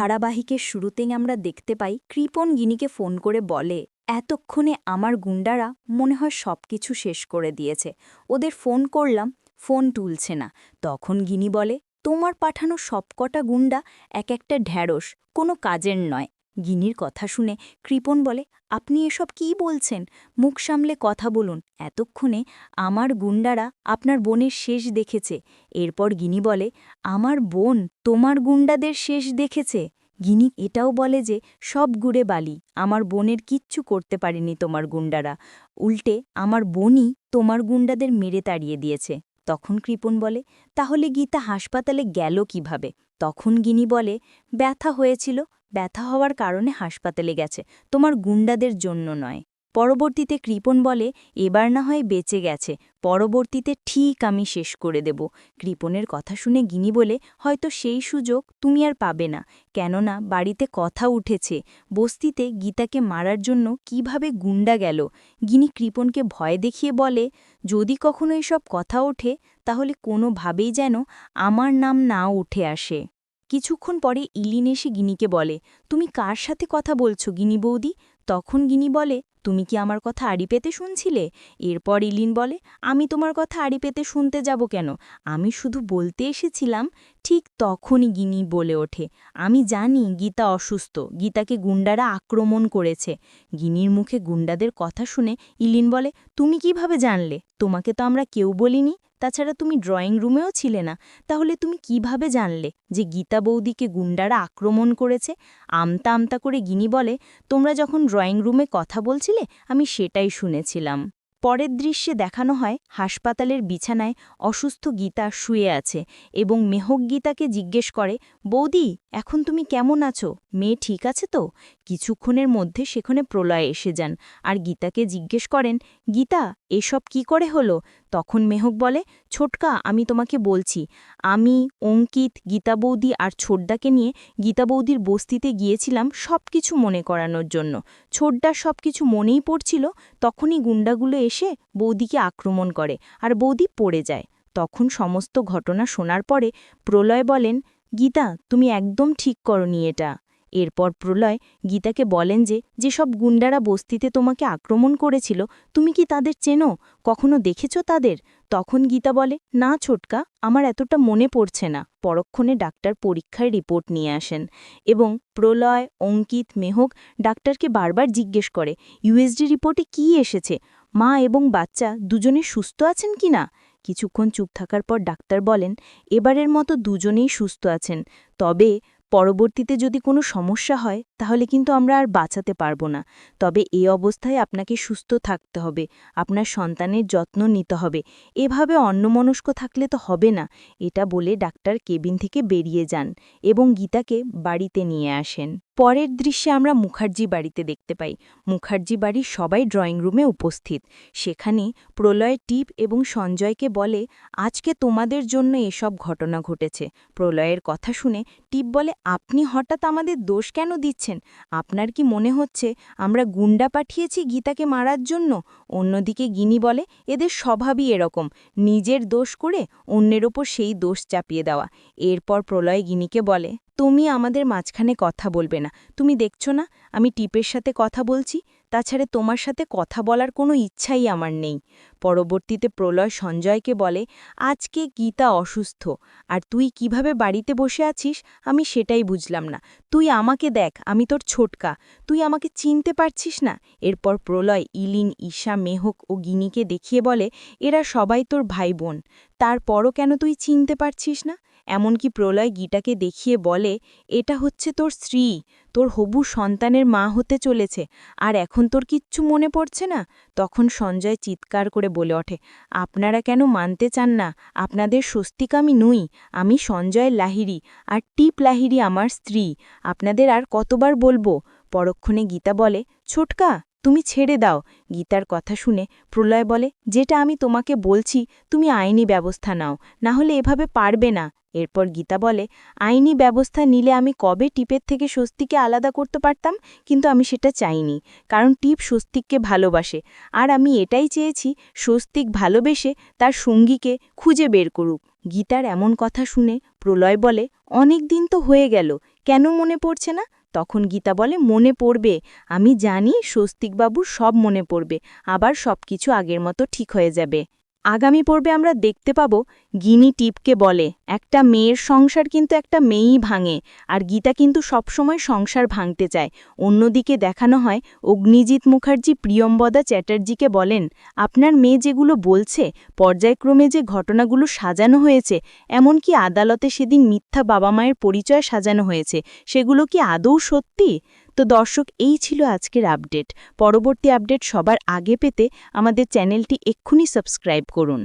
ধারাবাহিকের শুরুতেই আমরা দেখতে পাই কৃপন গিনিকে ফোন করে বলে, এতক্ষণে আমার গুন্ডারা মনে হয় সব কিছু শেষ করে দিয়েছে। ওদের ফোন করলাম, ফোন তুলছে না। তখন গিনি বলে, তোমার পাঠানো সবকটা গুন্ডা এক একটা ঢ্যাঁড়স, কোনো কাজের নয়। গিনির কথা শুনে কৃপন বলে, আপনি এসব কি বলছেন? মুখ সামলে কথা বলুন। এতক্ষণে আমার গুন্ডারা আপনার বোনের শেষ দেখেছে। এরপর গিনি বলে, আমার বোন তোমার গুন্ডাদের শেষ দেখেছে? গিনি এটাও বলে যে, সব গুড়ে বালি। আমার বোনের কিচ্ছু করতে পারেনি তোমার গুন্ডারা উল্টে আমার বোনই তোমার গুন্ডাদের মেরে তাড়িয়ে দিয়েছে। তখন কৃপণ বলে, তাহলে গীতা হাসপাতালে গেল কীভাবে? তখন গিনি বলে, ব্যথা হয়েছিল। ব্যথা হওয়ার কারণে হাসপাতালে গেছে। তোমার গুন্ডাদের জন্য নয়। পরবর্তীতে কৃপন বলে, এবার না হয় বেঁচে গেছে। পরবর্তীতে ঠিক আমি শেষ করে দেব। কৃপনের কথা শুনে গিনি বলে, হয়তো সেই সুযোগ তুমি আর পাবে না। কেননা বাড়িতে কথা উঠেছে। বস্তিতে গীতাকে মারার জন্য কীভাবে গুন্ডা গেল? গিনি কৃপনকে ভয় দেখিয়ে বলে, যদি কখনো এসব কথা ওঠে, তাহলে কোনোভাবেই যেন আমার নাম না উঠে আসে। কিছুক্ষণ পরে ইলিন এসে গিনিকে বলে, তুমি কার সাথে কথা বলছো গিনি বৌদি? তখন গিনি বলে তুমি কি আমার কথা আড়ি পেতে শুনছিলে? এরপর ইলিন বলে, আমি তোমার কথা আড়ি পেতে শুনতে যাব কেন? আমি শুধু বলতে এসেছিলাম, ঠিক তখনই গিনি বলে ওঠে, আমি জানি গীতা অসুস্থ, গীতাকে গুন্ডারা আক্রমণ করেছে। গিনির মুখে গুন্ডাদের কথা শুনে ইলিন বলে, তুমি কীভাবে জানলে? তোমাকে তো আমরা কেউ বলিনি। তাছাড়া তুমি ড্রয়িং রুমেও ছিলে না, তাহলে তুমি কীভাবে জানলে যে গীতা বৌদিকে গুন্ডারা আক্রমণ করেছে? আমতা আমতা করে গিনি বলে, তোমরা যখন ড্রয়িং রুমে কথা বলছিলে, আমি সেটাই শুনেছিলাম। পরের দৃশ্যে দেখানো হয়, হাসপাতালের বিছানায় অসুস্থ গীতা শুয়ে আছে এবং মেহক গীতাকে জিজ্ঞেস করে, বৌদি, এখন তুমি কেমন আছো? মেয়ে ঠিক আছে তো? কিছুক্ষণের মধ্যে সেখানে প্রলয় এসে যান আর গীতাকে জিজ্ঞেস করেন, গীতা, এসব কি করে হলো? তখন মেহক বলে, ছোটকা, আমি তোমাকে বলছি, আমি, অঙ্কিত, গীতা বৌদি আর ছোটদাকে নিয়ে গীতা বৌদির বস্তিতে গিয়েছিলাম সব কিছু মনে করানোর জন্য। ছোটদার সব কিছু মনেই পড়ছিল, তখনই গুন্ডাগুলো এসে বৌদিকে আক্রমণ করে আর বৌদি পড়ে যায়। তখন সমস্ত ঘটনা শোনার পরে প্রলয় বলেন, গীতা, তুমি একদম ঠিক করনি এটা। এরপর প্রলয় গীতাকে বলেন যে, যেসব গুন্ডারা বস্তিতে তোমাকে আক্রমণ করেছিল, তুমি কি তাদের চেনো? কখনো দেখেছ তাদের? তখন গীতা বলে, না ছোটকা, আমার এতটা মনে পড়ছে না। পরক্ষণে ডাক্তার পরীক্ষার রিপোর্ট নিয়ে আসেন এবং প্রলয়, অঙ্কিত, মেহক ডাক্তারকে বারবার জিজ্ঞেস করে ইউএসডি রিপোর্টে কি এসেছে? মা এবং বাচ্চা দুজনে সুস্থ আছেন কি না? কিছুক্ষণ চুপ থাকার পর ডাক্তার বলেন, এবারের মতো দুজনেই সুস্থ আছেন। তবে পরবর্তীতে যদি কোনো সমস্যা হয়, তাহলে কিন্তু আমরা আর বাঁচাতে পারব না। তবে এই অবস্থায় আপনাকে সুস্থ থাকতে হবে। আপনার সন্তানের যত্ন নিতে হবে। এভাবে অন্যমনস্ক থাকলে তো হবে না। এটা বলে ডাক্তার কেবিন থেকে বেরিয়ে যান এবং গীতাকে বাড়িতে নিয়ে আসেন। পরের দৃশ্যে আমরা মুখার্জি বাড়িতে দেখতে পাই। মুখার্জি বাড়ির সবাই ড্রয়িং রুমে উপস্থিত। সেখানে প্রলয় টিপ এবং সঞ্জয়কে বলে, আজকে তোমাদের জন্য এসব ঘটনা ঘটেছে। প্রলয়ের কথা শুনে টিপ বলে, আপনি হঠাৎ আমাদের দোষ কেন দিচ্ছেন? আপনার কি মনে হচ্ছে আমরা গুন্ডা পাঠিয়েছি গীতাকে মারার জন্য? অন্যদিকে গিনি বলে, এদের স্বভাবই এরকম। নিজের দোষ করে অন্যের ওপর সেই দোষ চাপিয়ে দেওয়া। এরপর প্রলয় গিনিকে বলে তুমি আমাদের মাঝখানে কথা বলবে না। তুমি দেখছ না, আমি টিপের সাথে কথা বলছি, তাছাড়া তোমার সাথে কথা বলার কোনো ইচ্ছাই আমার নেই। পরবর্তীতে প্রলয় সঞ্জয়কে বলে, আজকে গীতা অসুস্থ, আর তুই কীভাবে বাড়িতে বসে আছিস, আমি সেটাই বুঝলাম না। তুই আমাকে দেখ, আমি তোর ছোটকা। তুই আমাকে চিনতে পারছিস না? এরপর প্রলয় ইলিন, ঈশা, মেহক ও গিনিকে দেখিয়ে বলে, এরা সবাই তোর ভাই বোন। তারপরও কেন তুই চিনতে পারছিস না? এমনকি প্রলয় গীটাকে দেখিয়ে বলে, এটা হচ্ছে তোর স্ত্রী, তোর হবু সন্তানের মা হতে চলেছে, আর এখন তোর কিচ্ছু মনে পড়ছে না? তখন সঞ্জয় চিৎকার করে বলে ওঠে, আপনারা কেন মানতে চান না? আপনাদের স্বস্তিক আমি নই, আমি সঞ্জয় লাহিরি আর টিপ লাহিরি আমার স্ত্রী, আপনাদের আর কতবার বলব? পরক্ষণে গীতা বলে, ছোটকা, তুমি ছেড়ে দাও। গীতার কথা শুনে প্রলয় বলে, যেটা আমি তোমাকে বলছি, তুমি আইনি ব্যবস্থা নাও না হলে এভাবে পারবে না। এরপর গীতা বলে, আইনি ব্যবস্থা নিলে আমি কবে টিপের থেকে স্বস্তিকে আলাদা করতে পারতাম? কিন্তু আমি সেটা চাইনি, কারণ টিপ স্বস্তিককে ভালোবাসে। আর আমি এটাই চেয়েছি, স্বস্তিক ভালোবেসে তার সঙ্গীকে খুঁজে বের করুক। গীতার এমন কথা শুনে প্রলয় বলে, অনেক দিন তো হয়ে গেল, কেন মনে পড়ছে না? তখন গীতা বলে, মনে পড়বে, আমি জানি স্বস্তিকবাবুর সব মনে পড়বে, আবার সব কিছু আগের মতো ঠিক হয়ে যাবে। আগামী পর্বে আমরা দেখতে পাব গিনি টিপকে বলে, একটা মেয়ের সংসার কিন্তু একটা মেয়েই ভাঙে, আর গীতা কিন্তু সবসময় সংসার ভাঙতে চায়। অন্যদিকে দেখানো হয় অগ্নিজিৎ মুখার্জি প্রিয়ম্বদা চ্যাটার্জিকে বলেন, আপনার মেয়ে যেগুলো বলছে, পর্যায়ক্রমে যে ঘটনাগুলো সাজানো হয়েছে, এমনকি আদালতে সেদিন মিথ্যা বাবা মায়ের পরিচয় সাজানো হয়েছে, সেগুলো কি আদৌ সত্যি? তো দর্শক, এই ছিল আজকের আপডেট। পরবর্তী আপডেট সবার আগে পেতে আমাদের চ্যানেলটি এক্ষুনি সাবস্ক্রাইব করুন।